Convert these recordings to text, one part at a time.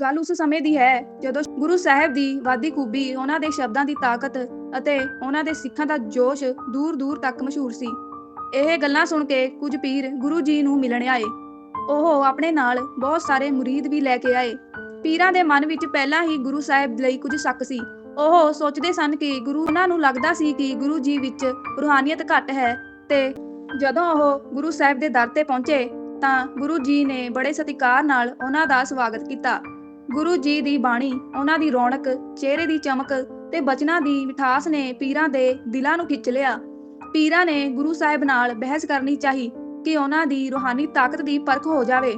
ਗੱਲ ਉਸ ਸਮੇਂ ਦੀ ਹੈ ਜਦੋਂ ਗੁਰੂ ਸਾਹਿਬ ਦੀ ਵਾਦੀ ਖੂਬੀ ਉਹਨਾਂ ਦੇ ਸ਼ਬਦਾਂ ਦੀ ਤਾਕਤ ਅਤੇ ਉਹਨਾਂ ਦੇ ਸਿੱਖਾਂ ਦਾ ਜੋਸ਼ ਦੂਰ ਦੂਰ ਤੱਕ ਮਸ਼ਹੂਰ ਸੀ। ਇਹ ਗੱਲਾਂ ਸੁਣ ਕੇ ਕੁਝ ਪੀਰ ਗੁਰੂ ਜੀ ਨੂੰ ਮਿਲਣ ਆਏ। ਉਹ ਆਪਣੇ ਨਾਲ ਬਹੁਤ ਸਾਰੇ ਮੁਰੀਦ ਵੀ ਲੈ ਕੇ ਆਏ। ਪੀਰਾਂ ਦੇ ਮਨ ਵਿੱਚ ਪਹਿਲਾਂ ਹੀ ਗੁਰੂ ਸਾਹਿਬ ਲਈ ਕੁਝ ਸ਼ੱਕ ਸੀ। ਉਹ ਸੋਚਦੇ ਸਨ ਕਿ ਗੁਰੂ ਉਹਨਾਂ ਨੂੰ ਲੱਗਦਾ ਸੀ ਕਿ ਗੁਰੂ ਜੀ ਵਿੱਚ ਰੂਹਾਨੀਅਤ ਘੱਟ ਹੈ ਤੇ ਜਦੋਂ ਉਹ ਗੁਰੂ ਸਾਹਿਬ ਦੇ ਦਰ ਤੇ ਪਹੁੰਚੇ ਤਾਂ ਗੁਰੂ ਜੀ ਨੇ ਬੜੇ ਸਤਿਕਾਰ ਨਾਲ ਉਹਨਾਂ ਦਾ ਸਵਾਗਤ ਕੀਤਾ। ਗੁਰੂ ਜੀ ਦੀ ਬਾਣੀ, ਉਹਨਾਂ ਦੀ ਰੌਣਕ, ਚਿਹਰੇ ਦੀ ਚਮਕ ਤੇ ਬਚਨਾਂ ਦੀ ਮਿਠਾਸ ਨੇ ਪੀਰਾਂ ਦੇ ਦਿਲਾਂ ਨੂੰ ਖਿੱਚ ਲਿਆ। ਪੀਰਾਂ ਨੇ ਗੁਰੂ ਸਾਹਿਬ ਨਾਲ ਬਹਿਸ ਕਰਨੀ ਚਾਹੀ ਕਿ ਉਹਨਾਂ ਦੀ ਰੂਹਾਨੀ ਤਾਕਤ ਦੀ ਪਰਖ ਹੋ ਜਾਵੇ।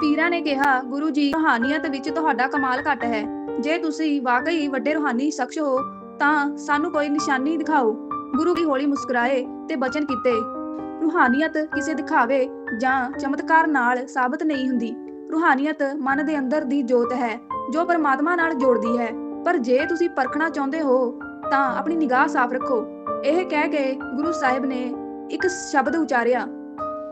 ਪੀਰਾਂ ਨੇ ਕਿਹਾ, ਗੁਰੂ ਜੀ, ਰੂਹਾਨੀਅਤ ਵਿੱਚ ਤੁਹਾਡਾ ਕਮਾਲ ਘੱਟ ਹੈ। ਜੇ ਤੁਸੀਂ ਵਾਕਈ ਵੱਡੇ ਰੂਹਾਨੀ ਸ਼ਖਸ ਹੋ, ਤਾਂ ਸਾਨੂੰ ਕੋਈ ਨਿਸ਼ਾਨੀ ਦਿਖਾਓ। ਗੁਰੂ ਜੀ ਹੌਲੀ ਮੁਸਕਰਾਏ ਤੇ ਬਚਨ ਕੀਤੇ। ਰੂਹਾਨੀਅਤ ਕਿਸੇ ਦਿਖਾਵੇ ਜਾਂ ਚਮਤਕਾਰ ਨਾਲ ਸਾਬਤ ਨਹੀਂ ਹੁੰਦੀ। ਰੂਹਾਨੀਅਤ ਮਨ ਦੇ ਅੰਦਰ ਦੀ ਜੋਤ ਹੈ, ਜੋ ਪਰਮਾਤਮਾ ਨਾਲ ਜੋੜਦੀ ਹੈ। ਪਰ ਜੇ ਤੁਸੀਂ ਪਰਖਣਾ ਚਾਹੁੰਦੇ ਹੋ, ਤਾਂ ਆਪਣੀ ਨਿਗਾਹ ਸਾਫ਼ ਰੱਖੋ। ਇਹ ਕਹਿ ਕੇ ਗੁਰੂ ਸਾਹਿਬ ਨੇ ਇੱਕ ਸ਼ਬਦ ਉਚਾਰਿਆ,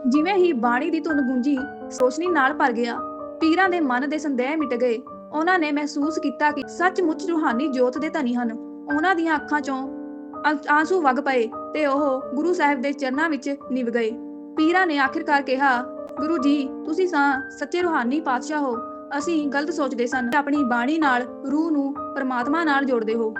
ਜਿਵੇਂ ਹੀ ਬਾਣੀ ਦੀ ਧੁਨ ਗੂੰਜੀ, ਰੋਸ਼ਨੀ ਨਾਲ ਭਰ ਗਿਆ। ਪੀਰਾਂ ਦੇ ਮਨ ਦੇ ਸੰਦੇਹ ਮਿਟ ਗਏ। ਉਹਨਾਂ ਨੇ ਮਹਿਸੂਸ ਕੀਤਾ ਕਿ ਸੱਚਮੁੱਚ ਰੂਹਾਨੀ ਜੋਤ ਦੇ ਧਨੀ ਹਨ। ਉਹਨਾਂ ਦੀਆਂ ਅੱਖਾਂ 'ਚੋਂ ਆਂਸੂ ਵਗ ਪਏ ਤੇ ਉਹ ਗੁਰੂ ਸਾਹਿਬ ਦੇ ਚਰਨਾਂ ਵਿੱਚ ਨਿਵ ਗਏ। ਪੀਰਾਂ ਨੇ ਆਖਿਰਕਾਰ ਕਿਹਾ ਗੁਰੂ ਜੀ, ਤੁਸੀਂ ਸਾਂ ਸੱਚੇ ਰੂਹਾਨੀ ਪਾਤਸ਼ਾਹ ਹੋ। ਅਸੀਂ ਗਲਤ ਸੋਚਦੇ ਸਨ। ਆਪਣੀ ਬਾਣੀ ਨਾਲ, ਰੂਹ ਨੂੰ ਪਰਮਾਤਮਾ ਨਾਲ ਜੋੜਦੇ ਹੋ।